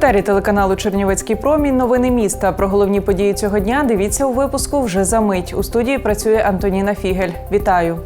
етері телеканалу Чернівецький промінь. Новини міста. Про головні події цього дня дивіться у випуску вже за мить. У студії працює Антоніна Фігель. Вітаю.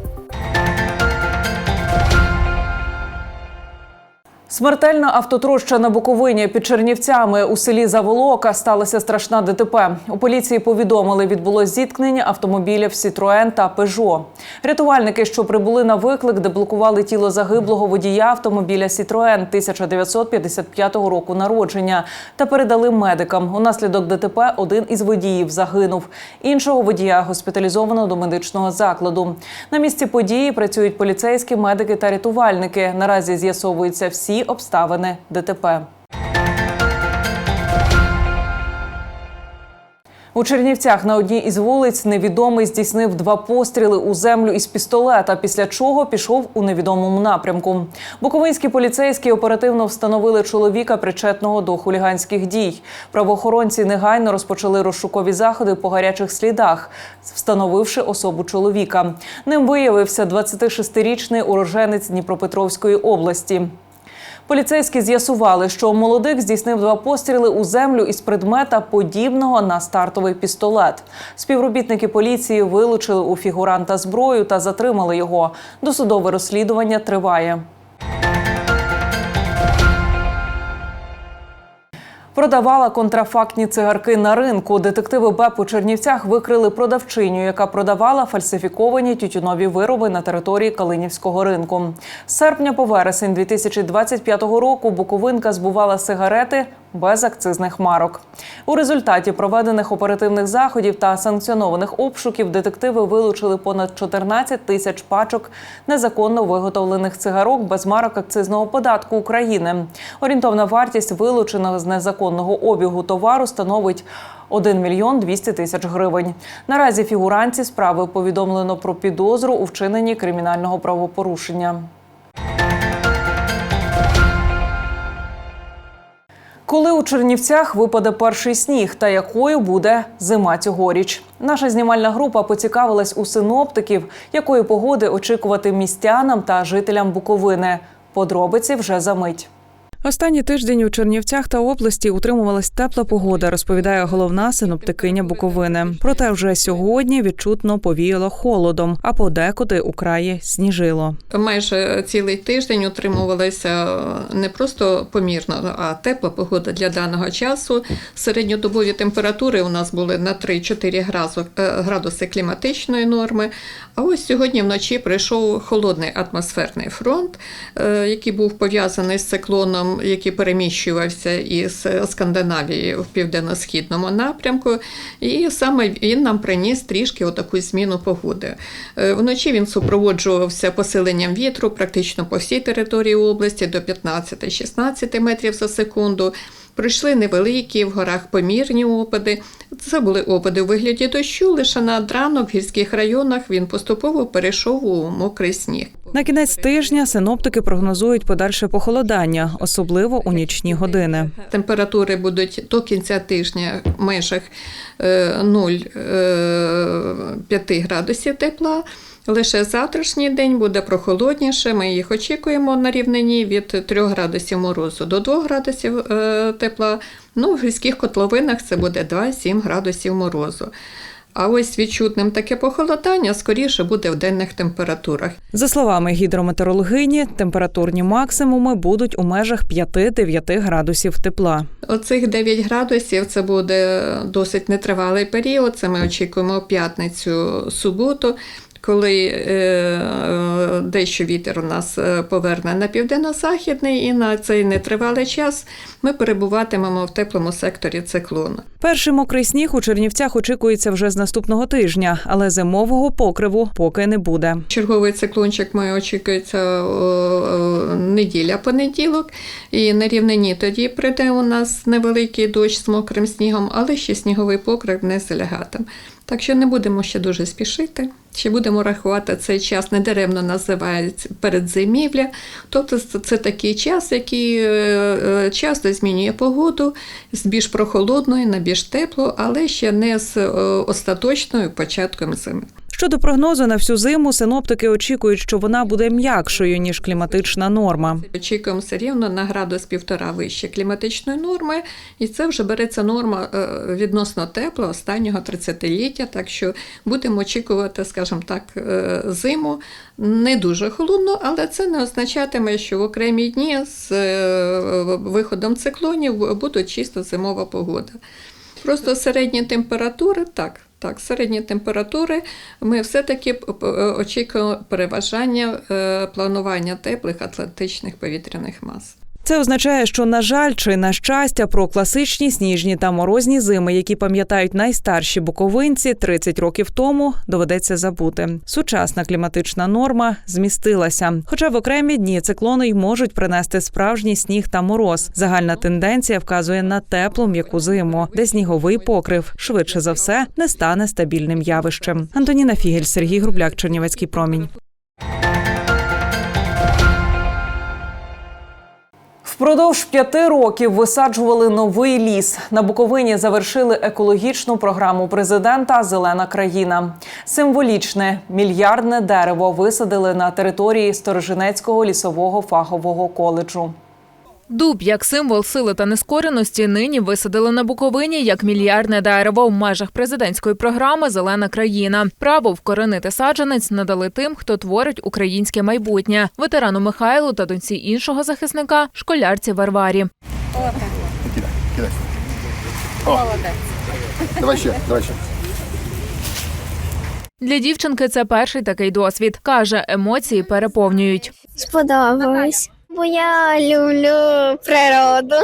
Смертельна автотроща на Буковині під Чернівцями у селі Заволока сталася страшна ДТП. У поліції повідомили, відбулось зіткнення автомобілів Сітроен та Пежо. Рятувальники, що прибули на виклик, деблокували тіло загиблого водія автомобіля Сітроен 1955 року народження та передали медикам. Унаслідок ДТП один із водіїв загинув. Іншого водія госпіталізовано до медичного закладу. На місці події працюють поліцейські, медики та рятувальники. Наразі з'ясовуються всі обставини ДТП. У Чернівцях на одній із вулиць невідомий здійснив два постріли у землю із пістолета, після чого пішов у невідомому напрямку. Буковинські поліцейські оперативно встановили чоловіка, причетного до хуліганських дій. Правоохоронці негайно розпочали розшукові заходи по гарячих слідах, встановивши особу чоловіка. Ним виявився 26-річний уроженець Дніпропетровської області. Поліцейські з'ясували, що молодик здійснив два постріли у землю із предмета, подібного на стартовий пістолет. Співробітники поліції вилучили у фігуранта зброю та затримали його. Досудове розслідування триває. Продавала контрафактні цигарки на ринку. Детективи БЕП у Чернівцях викрили продавчиню, яка продавала фальсифіковані тютюнові вироби на території Калинівського ринку. З серпня по вересень 2025 року Буковинка збувала сигарети без акцизних марок. У результаті проведених оперативних заходів та санкціонованих обшуків детективи вилучили понад 14 тисяч пачок незаконно виготовлених цигарок без марок акцизного податку України. Орієнтовна вартість вилученого з незаконного обігу товару становить 1 мільйон 200 тисяч гривень. Наразі фігуранці справи повідомлено про підозру у вчиненні кримінального правопорушення. Коли у Чернівцях випаде перший сніг та якою буде зима цьогоріч? Наша знімальна група поцікавилась у синоптиків, якої погоди очікувати містянам та жителям Буковини. Подробиці вже за мить. Останній тиждень у Чернівцях та області утримувалась тепла погода, розповідає головна синоптикиня Буковини. Проте вже сьогодні відчутно повіяло холодом, а подекуди у краї сніжило. Майже цілий тиждень утримувалася не просто помірна, а тепла погода для даного часу. Середньодобові температури у нас були на 3-4 градуси- е, кліматичної норми. А ось сьогодні вночі прийшов холодний атмосферний фронт, е, який був пов'язаний з циклоном, який переміщувався із Скандинавії в південно-східному напрямку. І саме він нам приніс трішки отаку зміну погоди. Е, Вночі він супроводжувався посиленням вітру практично по всій території області до 15-16 метрів за секунду. Прийшли невеликі в горах помірні опади. Це були опади у вигляді дощу. Лише на ранок в гірських районах він поступово перейшов у мокрий сніг. На кінець тижня синоптики прогнозують подальше похолодання, особливо у нічні години. Температури будуть до кінця тижня в межах е, 0,5 градусів тепла. Лише завтрашній день буде прохолодніше. Ми їх очікуємо на рівнині від 3 градусів морозу до 2 градусів е, тепла. Ну, в гірських котловинах це буде 2-7 градусів морозу. А ось відчутним таке похолодання скоріше буде в денних температурах. За словами гідрометеорологині, температурні максимуми будуть у межах 5-9 градусів тепла. Оцих 9 градусів це буде досить нетривалий період. Це ми очікуємо в п'ятницю, суботу. Коли е, е, дещо вітер у нас е, поверне на південно-західний, і на цей нетривалий час ми перебуватимемо в теплому секторі циклону. Перший мокрий сніг у Чернівцях очікується вже з наступного тижня, але зимового покриву поки не буде. Черговий циклончик має очікується о, неділя-понеділок, і на рівнині тоді прийде у нас невеликий дощ з мокрим снігом, але ще сніговий покрив не залягатиме. Так що не будемо ще дуже спішити. Ще будемо рахувати цей час недаремно називають передзимівля. Тобто це- це такий час, який е, е, часто змінює погоду з більш прохолодної на більш теплу, але ще не з е, остаточною початком зими. Щодо прогнозу на всю зиму, синоптики очікують, що вона буде м'якшою ніж кліматична норма. Очікуємо все рівно на градус півтора вище кліматичної норми, і це вже береться норма е, відносно тепла останнього 30-ліття. Так що будемо очікувати, скажімо так, е, зиму не дуже холодну, але це не означатиме, що в окремі дні з е, виходом циклонів буде чисто зимова погода. Просто середні температури, так, так, середні температури. Ми все-таки п- п- очікуємо переважання е, планування теплих атлантичних повітряних мас. Це означає, що на жаль чи на щастя про класичні сніжні та морозні зими, які пам'ятають найстарші буковинці 30 років тому, доведеться забути. Сучасна кліматична норма змістилася. Хоча в окремі дні циклони й можуть принести справжній сніг та мороз. Загальна тенденція вказує на теплу м'яку зиму, де сніговий покрив швидше за все не стане стабільним явищем. Антоніна Фігель, Сергій Грубляк, Чернівецький промінь. Впродовж п'яти років висаджували новий ліс. На Буковині завершили екологічну програму президента Зелена країна. Символічне мільярдне дерево висадили на території Сторожинецького лісового фахового коледжу. Дуб як символ сили та нескореності нині висадили на Буковині як мільярдне дерево в межах президентської програми Зелена країна. Право вкоренити саджанець надали тим, хто творить українське майбутнє ветерану Михайлу та доньці іншого захисника, школярці Варварі. Кидай, кидай. Молодець. Давай ще, давай ще. Для дівчинки це перший такий досвід. каже, емоції переповнюють. Сподобалось. Бо я люблю природу.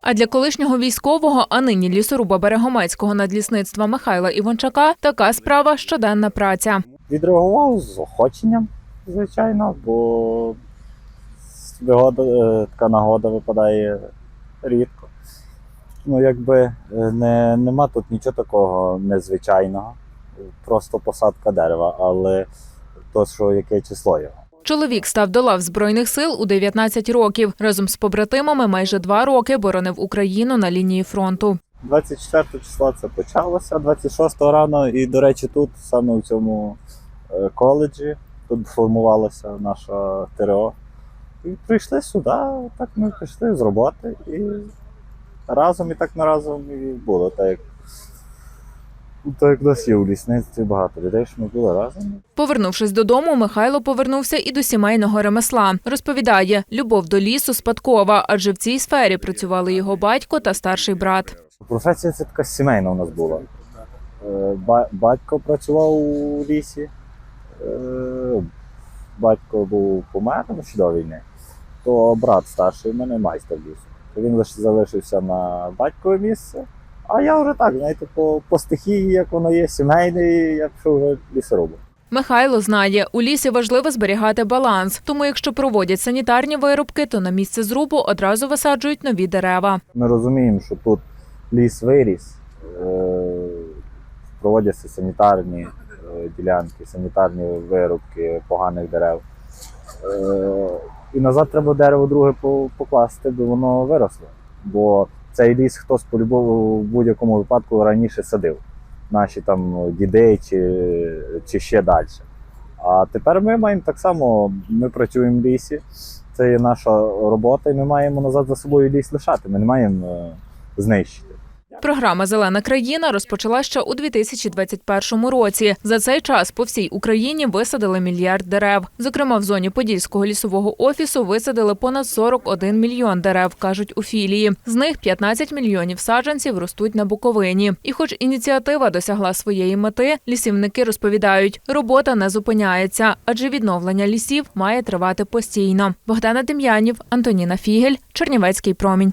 А для колишнього військового, а нині лісоруба Берегомецького надлісництва Михайла Іванчака така справа щоденна праця. Відреагував з охоченням, звичайно, бо вигода, е, така нагода випадає рідко. Ну, якби е, не, нема тут нічого такого незвичайного, просто посадка дерева, але то, що яке число його. Чоловік став до лав збройних сил у 19 років. Разом з побратимами майже два роки боронив Україну на лінії фронту. 24 числа це почалося, 26 рано, і, до речі, тут, саме у цьому е, коледжі, тут формувалося наша ТРО. І прийшли сюди, так ми прийшли з роботи і разом і так на разом і було. Так як, так як нас є у лісництві багато людей, що ми були разом. Повернувшись додому, Михайло повернувся і до сімейного ремесла. Розповідає, любов до лісу спадкова, адже в цій сфері працювали його батько та старший брат. Професія це така сімейна у нас була. Е, Батько працював у лісі, е, батько був помер ще до війни, то брат старший у мене майстер лісу. Він лише залишився на батькове місце, а я вже так, знаєте, по, по стихії, як воно є, сімейний, я пішов вже лісорубом. Михайло знає, у лісі важливо зберігати баланс, тому якщо проводять санітарні вирубки, то на місце зрубу одразу висаджують нові дерева. Ми розуміємо, що тут ліс виріс, е, проводяться санітарні е, ділянки, санітарні вирубки поганих дерев. Е, І назад треба дерево друге по- покласти, бо воно виросло. Бо цей ліс хтось по-любому будь-якому випадку раніше садив. Наші там діди чи, чи ще далі. А тепер ми маємо так само, ми працюємо в лісі, це є наша робота, і ми маємо назад за собою ліс лишати. Ми не маємо е, знищити. Програма Зелена країна розпочала ще у 2021 році. За цей час по всій Україні висадили мільярд дерев. Зокрема, в зоні Подільського лісового офісу висадили понад 41 мільйон дерев, кажуть у філії. З них 15 мільйонів саджанців ростуть на Буковині. І, хоч ініціатива досягла своєї мети, лісівники розповідають, робота не зупиняється, адже відновлення лісів має тривати постійно. Богдана Дем'янів, Антоніна Фігель, Чернівецький промінь.